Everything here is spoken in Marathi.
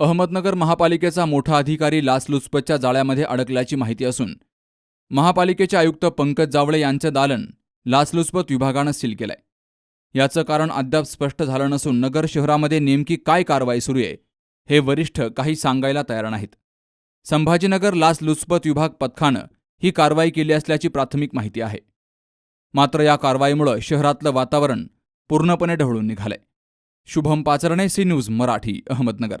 अहमदनगर महापालिकेचा मोठा अधिकारी लाचलुचपतच्या जाळ्यामध्ये अडकल्याची माहिती असून महापालिकेचे आयुक्त पंकज जावळे यांचं दालन लाचलुचपत विभागानं सील केलंय. याचं कारण अद्याप स्पष्ट झालं नसून नगर शहरामध्ये नेमकी काय कारवाई सुरू आहे हे वरिष्ठ काही सांगायला तयार नाहीत. संभाजीनगर लाचलुचपत विभाग पथकानं ही कारवाई केली असल्याची प्राथमिक माहिती आहे. मात्र या कारवाईमुळं शहरातलं वातावरण पूर्णपणे ढवळून निघालंय. Shubham Pacharne C news Marathi Ahmednagar.